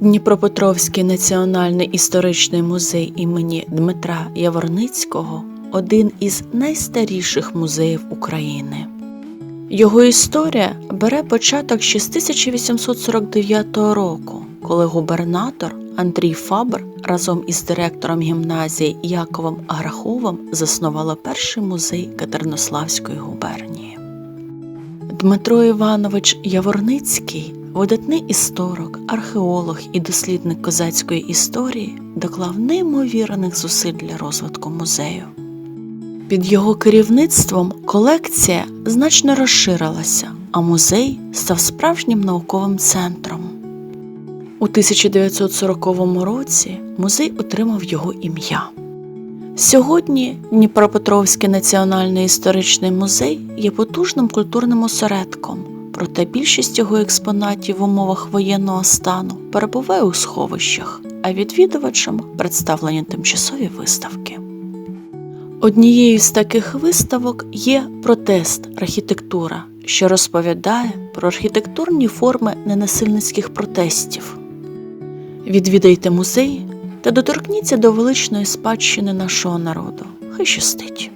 Дніпропетровський національний історичний музей імені Дмитра Яворницького один із найстаріших музеїв України. Його історія бере початок ще з 1849 року, коли губернатор Андрій Фабр разом із директором гімназії Яковом Аграховим заснували перший музей Катеринославської губернії. Дмитро Іванович Яворницький, видатний історик, археолог і дослідник козацької історії, доклав неймовірних зусиль для розвитку музею. Під його керівництвом колекція значно розширилася, а музей став справжнім науковим центром. У 1940 році музей отримав його ім'я. Сьогодні Дніпропетровський національний історичний музей є потужним культурним осередком, проте більшість його експонатів в умовах воєнного стану перебуває у сховищах, а відвідувачам представлені тимчасові виставки. Однією з таких виставок є протест архітектура, що розповідає про архітектурні форми ненасильницьких протестів. Відвідайте музей та доторкніться до величної спадщини нашого народу. Хай щастить!